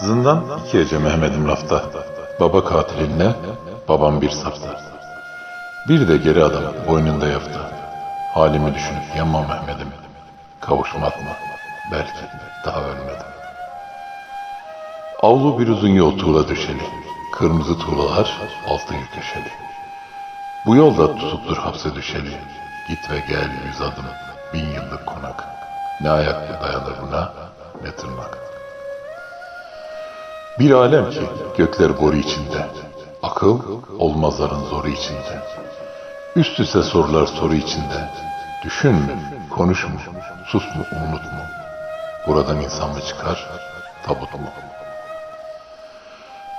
Zindan iki gece Mehmet'im lafta. Baba katilinle, babam bir safta. Bir de geri adam boynunda yafta. Halimi düşünüp yanma Mehmet'im. Kavuşmak mı? Belki daha ölmedim. Avlu bir uzun yol tuğla döşeli. Kırmızı tuğlalar altın köşeli. Bu yolda tutuktur hapse düşeli. Git ve gel yüz adım, bin yıllık konak. Ne ayakta dayanır buna, ne tırnak. Bir alem ki gökler boru içinde. Akıl olmazların zoru içinde. Üst üste sorular soru içinde. Düşün mü, konuş mu, sus mu, unut mu? Buradan insan mı çıkar, tabut mu?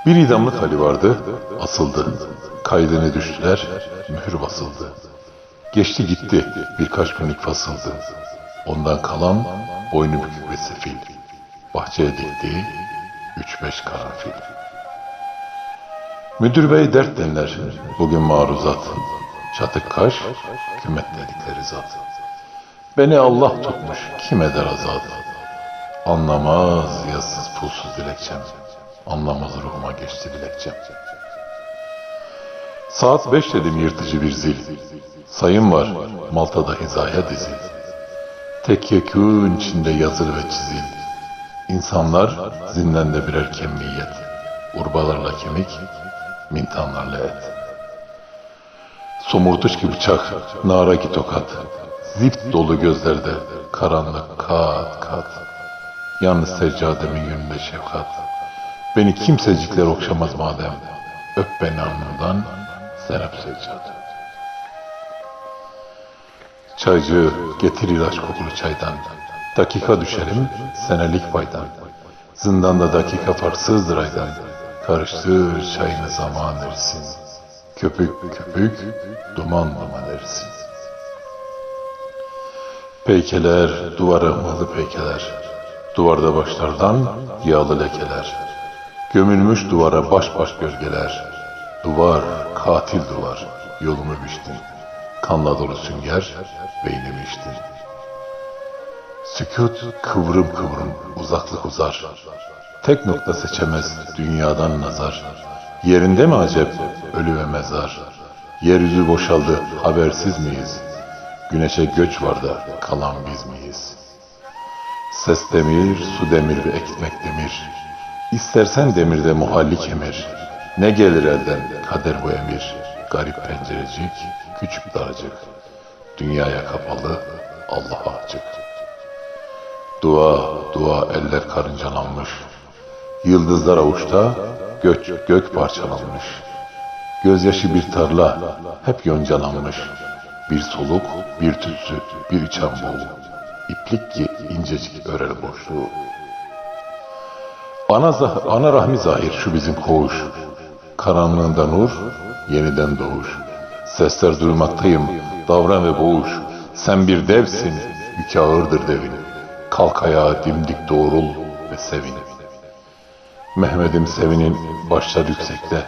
Bir idamlık hali vardı, asıldı. Kaydını düştüler, mühür basıldı. Geçti gitti, birkaç günlük fasıldı. Ondan kalan boynu bükük ve sefil. Bahçeye dikti, üç beş karanfil. Müdür bey dert denler, bugün maruzat. Çatık kaş, kümet dedikleri zat. Beni Allah tutmuş, kim eder azat? Anlamaz yazsız pulsuz dilekçem. Anlamaz ruhuma geçti dilekçem. Saat beş dedim yırtıcı bir zil. Sayım var, Malta'da hizaya dizil. Tek yekûn içinde yazır ve çizil. İnsanlar zindende birer kemiyet. Urbalarla kemik, mintanlarla et. Somurtuş gibi bıçak, nara ki tokat. Zift dolu gözlerde, karanlık kat kat. Yalnız seccademin yönünde şefkat. Beni kimsecikler okşamaz madem. Öp beni alnımdan, sen öp seccade. Çaycı getir ilaç kokulu çaydan. Dakika düşerim senelik paydan. Zindanda dakika farksızdır aydan. Karıştır çayını zaman erisin. Köpük köpük, duman duman erisin. Peykeler, duvara hımlı peykeler. Duvarda başlardan yağlı lekeler. Gömülmüş duvara baş baş gölgeler. Duvar, katil duvar, yolumu biçtin. Kanla dolu sünger, beynimi içtin. Sükut kıvrım kıvrım, uzaklık uzar. Tek nokta seçemez dünyadan nazar. Yerinde mi acep ölü ve mezar? Yeryüzü boşaldı, habersiz miyiz? Güneşe göç var da kalan biz miyiz? Ses demir, su demir ve ekmek demir. İstersen demirde muhallik emir. Ne gelir elden kader bu emir. Garip pencerecik, küçük daracık. Dünyaya kapalı, Allah'a açık. Dua, dua eller karıncalanmış. Yıldızlar avuçta, göç gök parçalanmış. Gözyaşı bir tarla, hep yoncalanmış. Bir soluk, bir tütsü, bir içen boğu. İplik ki incecik örer boşluğu. Ana, zah- ana rahmi zahir şu bizim koğuş. Karanlığında nur, yeniden doğuş. Sesler duymaktayım, davran ve boğuş. Sen bir devsin, yükü ağırdır devin. Kalk ayağa dimdik doğrul ve sevin. Mehmet'im sevinin başlar yüksekte.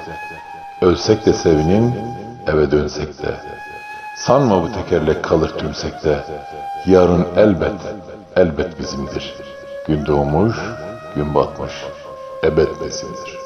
Ölsek de sevinin, eve dönsek de. Sanma bu tekerlek kalır tümsekte. Yarın elbet, elbet bizimdir. Gün doğmuş, gün batmış, ebed bizimdir.